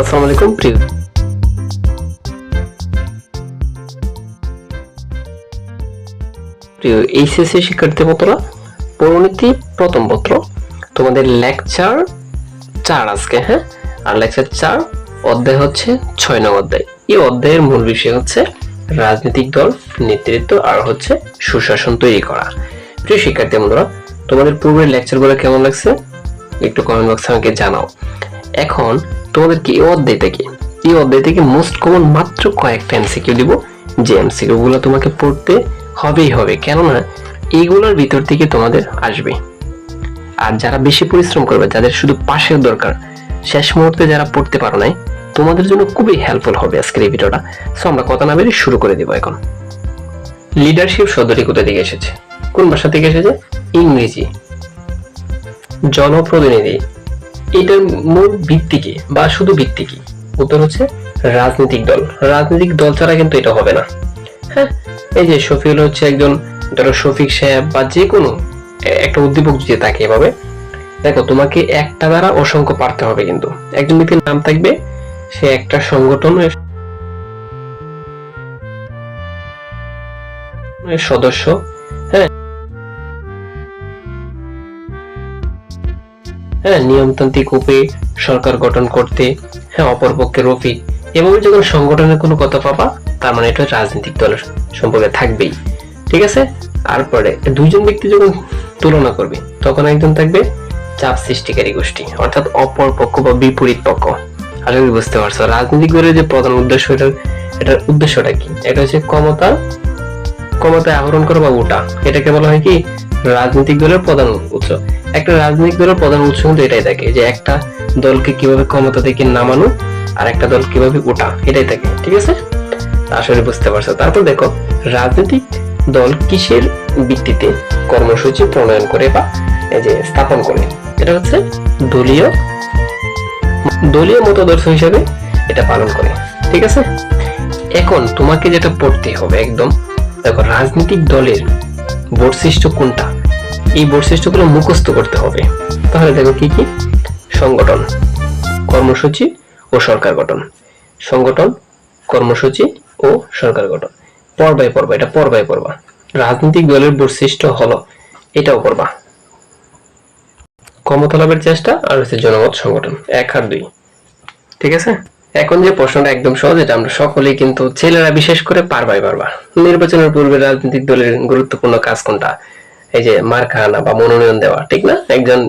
আসসালামু আলাইকুম, প্রিয়। প্রিয় এইচএসসি শিক্ষার্থী বন্ধুরা পরিণতি প্রথম পত্র। তোমাদের লেকচার চার আজকে হ্যাঁ? আর লেকচার চার, অধ্যায় হচ্ছে ছয় নং অধ্যায়। এই অধ্যায়ের মূল বিষয় হচ্ছে রাজনৈতিক দল, নেতৃত্ব আর হচ্ছে সুশাসন তৈরি করা। প্রিয় শিক্ষার্থী বন্ধুরা, তোমাদের পূর্বের লেকচারগুলো কেমন লাগছে? একটু কমেন্ট বক্সে আমাকে জানাও। এখন তোমাদেরকে এই অধ্যায় থেকে, এই অধ্যায় থেকে মোস্ট কমন মাত্র কয়েকটা এমসিকিউ দিব। যে এমসিকিউ গুলো তোমাকে পড়তে হবেই হবে, কেননা এইগুলোর ভিতর থেকে তোমাদের আসবে। আর যারা বেশি পরিশ্রম করবে, যাদের শুধু পাশের দরকার, শেষ মুহূর্তে যারা পড়তে পারো নাই, তোমাদের জন্য খুবই হেল্পফুল হবে আজকের এই ভিডিওটা। সো আমরা কথা না বেরিয়ে শুরু করে দিব এখন। লিডারশিপ শব্দটি কোথা থেকে এসেছে? কোন ভাষা থেকে এসেছে? ইংরেজি। জনপ্রতিনিধি। এটার মূল ভিত্তি কি বা শুধু ভিত্তি কি? উত্তর হচ্ছে রাজনৈতিক দল। রাজনৈতিক দল ছাড়া কিন্তু এটা হবে না। হ্যাঁ এই যে শফিউল হচ্ছে একজন, ধরো শফিক সাহেব বা যে কোনো একটা উদ্দীপক যদি থাকে এভাবে, দেখো তোমাকে একটা দ্বারা অসংখ্য পারতে হবে কিন্তু। একজন ব্যক্তির নাম থাকবে, সে একটা সংগঠনের সদস্য হ্যাঁ নিয়মতান্ত্রিক রূপে সরকার গঠন করতে হ্যাঁ অপরপক্ষে রফিক এভাবে যখন সংগঠনের কোনো কথা পাবা তার মানে এটা রাজনৈতিক দলের সম্পর্কে থাকবেই। ঠিক আছে? তারপরে দুইজন ব্যক্তি যখন তুলনা করবে, তখন একজন থাকবে চাপ সৃষ্টিকারী গোষ্ঠী, অর্থাৎ অপর পক্ষ বা বিপরীত পক্ষ। আগে বুঝতে পারছ। রাজনৈতিক দলের যে প্রধান উদ্দেশ্য, এটার এটার উদ্দেশ্যটা কি? এটা হচ্ছে ক্ষমতা ক্ষমতায় আহরণ করা বা ওটা। এটাকে বলা হয় কি? রাজনৈতিক দলের প্রধান উৎস। একটা রাজনৈতিক দলের প্রধান উৎস কিন্তু এটাই থাকে যে একটা দলকে কীভাবে ক্ষমতা থেকে নামানো আর একটা দল কীভাবে ওঠা, এটাই থাকে, ঠিক আছে? আসলে বুঝতে পারছ। তারপর দেখো, রাজনৈতিক দল কিসের ভিত্তিতে কর্মসূচি প্রণয়ন করে বা যে স্থাপন করে? এটা হচ্ছে দলীয় দলীয় মতাদর্শ হিসেবে এটা পালন করে, ঠিক আছে? এখন তোমাকে যেটা পড়তে হবে একদম, দেখো, রাজনৈতিক দলের বৈশিষ্ট্য কোনটা? এই বৈশিষ্ট্যগুলো মুখস্থ করতে হবে। তাহলে দেখো কি কি? সংগঠন, কর্মসূচি ও সরকার গঠন। সংগঠন, কর্মসূচি ও সরকার গঠন। পর্বায় পর্বা এটা পর্বায় পর্বা রাজনৈতিক দলের বৈশিষ্ট্য হলো, এটাও পড়বা ক্ষমতা লাভের চেষ্টা আর হচ্ছে জনমত সংগঠন, এক আর দুই। ঠিক আছে? এখন যে প্রশ্নটা একদম সহজ, এটা আমরা সকলেই কিন্তু ছেলেরা বিশেষ করে পারবাই পারবা। নির্বাচনের পূর্বে রাজনৈতিক দলের গুরুত্বপূর্ণ কাজ কোনটা? এই যে মার্কা আনা বা মনোনয়ন দেওয়া, ঠিক না? একজন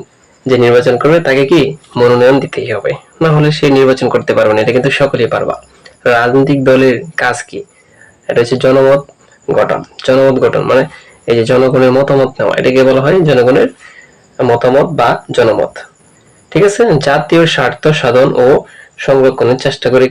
যে নির্বাচন করবে তাকে কি মনোনয়ন দিতেই হবে? না হলে সে নির্বাচন করতে পারবে না, এটা কিন্তু সকলেই পারবা। রাজনৈতিক দলের কাজ কি? এটা হচ্ছে জনমত গঠন জনমত গঠন মানে এই যে জনগণের মতামত নেওয়া, এটাকে বলা হয় জনগণের মতামত বা জনমত। ঠিক আছে? জাতীয় স্বার্থ সাধন ও সংরক্ষণের চেষ্টা করে